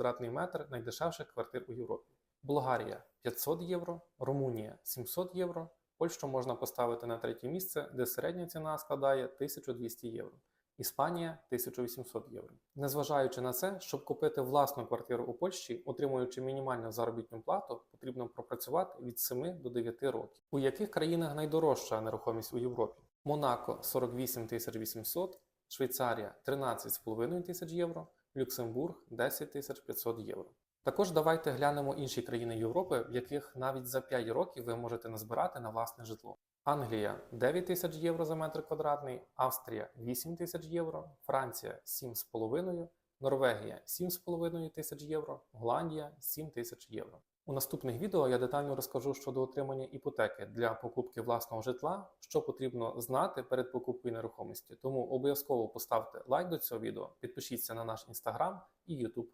квадратний метр найдешевших квартир у Європі. Болгарія 500 євро, Румунія 700 євро, Польщу можна поставити на третє місце, де середня ціна складає 1200 євро. Іспанія 1800 євро. Незважаючи на це, щоб купити власну квартиру у Польщі, отримуючи мінімальну заробітну плату, потрібно пропрацювати від 7 до 9 років. У яких країнах найдорожча нерухомість у Європі? Монако 48 800, Швейцарія 13,5 тисяч євро, Люксембург 10 500 євро. Також давайте глянемо інші країни Європи, в яких навіть за 5 років ви можете назбирати на власне житло. Англія 9 тисяч євро за метр квадратний, Австрія 8 тисяч євро, Франція 7,5, Норвегія 7,5 тисяч євро, Голландія 7 тисяч євро. У наступних відео я детально розкажу щодо отримання іпотеки для покупки власного житла, що потрібно знати перед покупкою нерухомості. Тому обов'язково поставте лайк до цього відео, підпишіться на наш інстаграм і Ютуб